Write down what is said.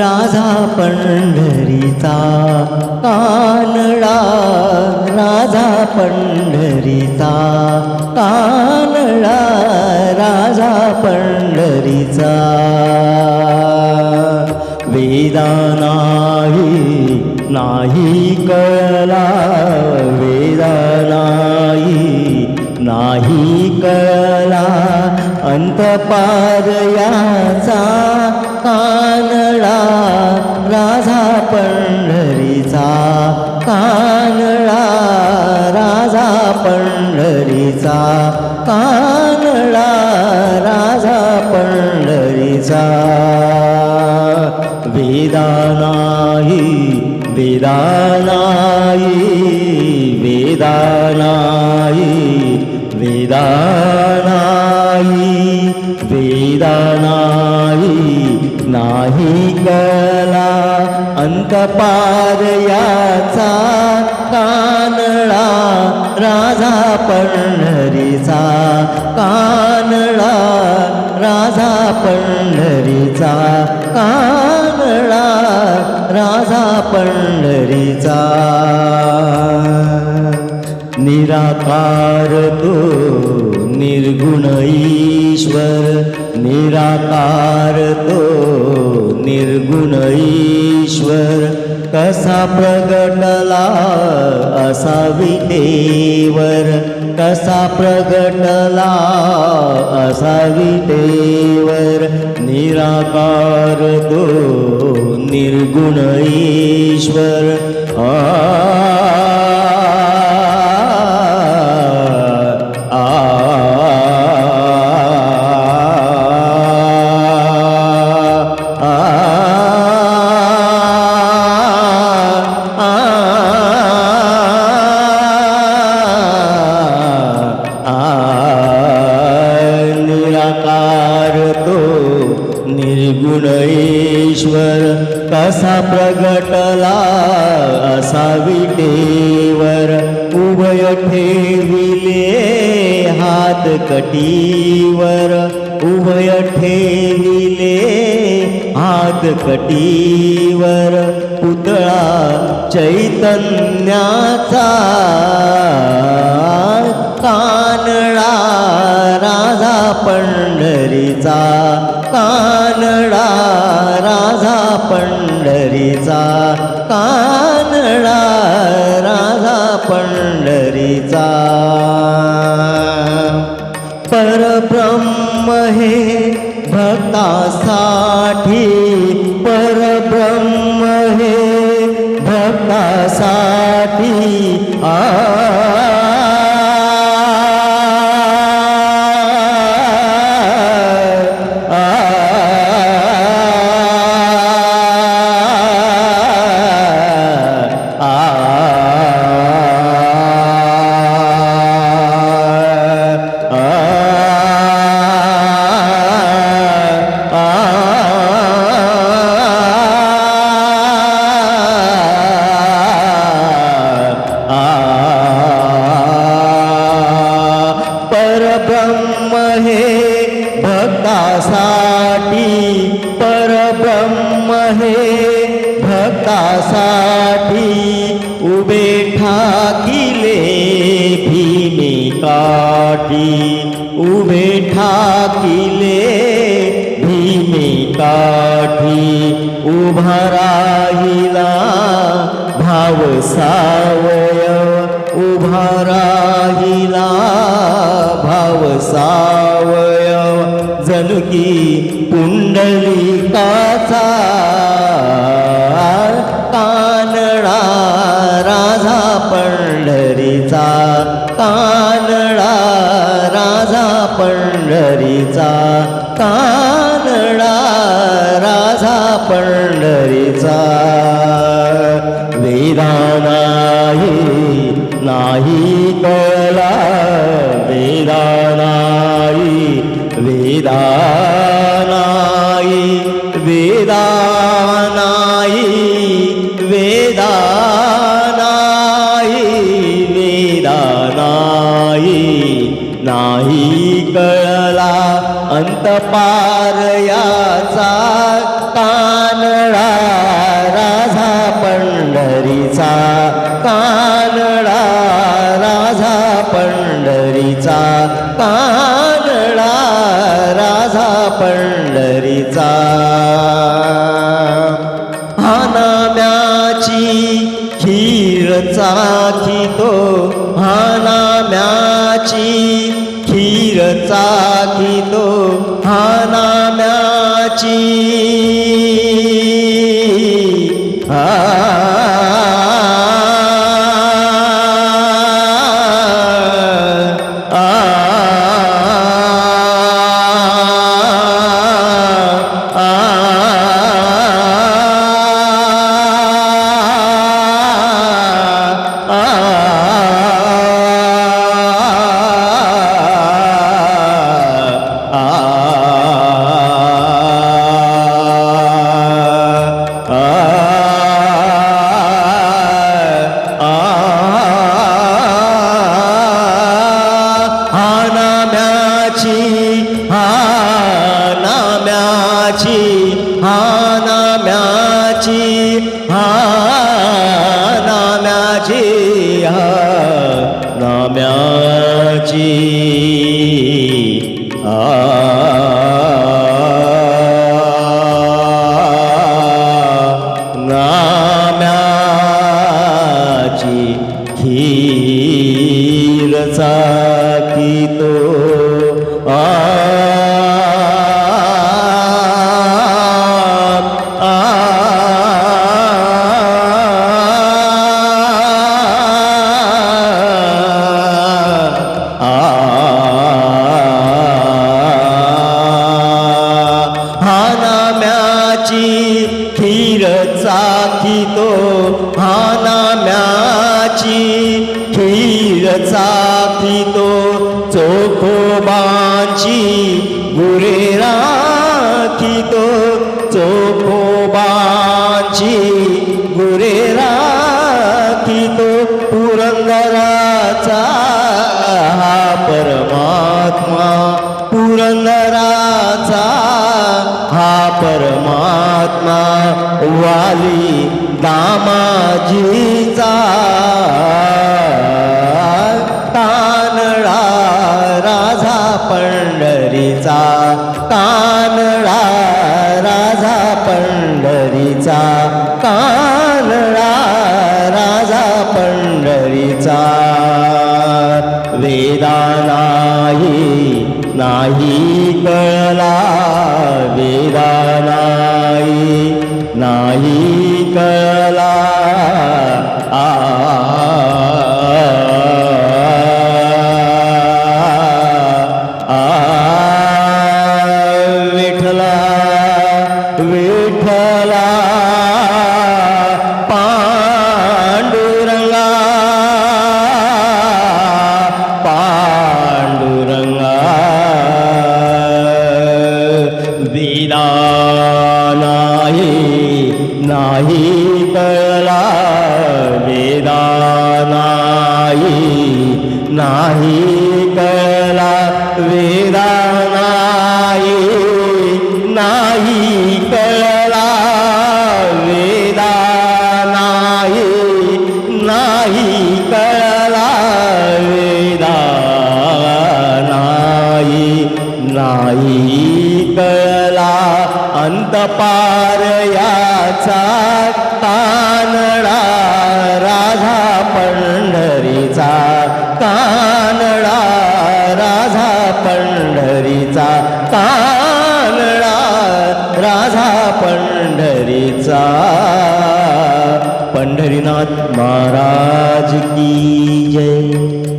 राजा पंढरीचा कानडा. राजा पंढरीचा कानडा. राजा पंढरीचा. वेदा नाही नाही कळला. वेदा नाही नाही कळला. अंतपार याचा कानळा राजा पंढरीचा कानळा राजा पंढरीचा कानळा राजा पंढरीचा. वेदा नाही वेदा नाही वेदा नाही. वेदा नाही कला याचा राजा पंढरीचा कानळा राजा पंढरीचा कानळा राजा पंढरीचा. निराकार तो निर्गुण ईश्वर निराकार तो निर्गुण ईश्वर कसा प्रगटला असा विटेवर? कसा प्रगटला असा विटेवर? निराकार तो निर्गुण ईश्वर. आ आ तो निर्गुण ईश्वर कसा प्रगटला असा विटेवर. उभय ठेविले हात कटीवर. उभय ठेविले हात कटीवर. पुतळा चैतन्याचा. कानडा राजा पंढरीचा कानडा राजा पंढरीचा कानडा राजा पंढरीचा. परब्रह्म हे भक्तासाठी परब्रह्म हे भक्तासाठी भक्तासाठी परब्रह्म हे भक्तासाठी उभे ठाकिले भीमे काठी. उभे ठाकिले भीमे काठी. उभा राहिला भाव सावय. उभा राहिला भाव सावय जणकी पुंडलिकाचा कानडा राजा पंढरीचा. कानडा राजा पंढरीचा. कानडा राजा पंढरीचा. वेदा नाही नाही वेदानाई वेदानाई वेदा नाही वेदा नाही वेदा नाही कळला अंतपार याचा कानडा पंढरीचा. हानाम्याची खीर चाखितो हानाम्याची खीर चाखितो हानाम्याची. हा Hare ची खीर चाखितो हा नाम्याची खीर चाखितो चोखोबाची गुरे राखितो चोखोबाची गुरे राखितो पुरंदराचा हा परमात्मा पुरंदरा परमात्मा वाली दामाजीचा तानळा राजा पंढरीचा. तानळा राजा पंढरीचा. कानळा राजा पंढरीचा. वेदा नाही नाही कळला वेदा नाही नाही कळला आ आ नाही नाही कळला वेदा नाही नाही पंढरीचा कानडा राधा पंढरीचा कानडा राधा पंढरीचा. पंढरीनाथ महाराज की जय.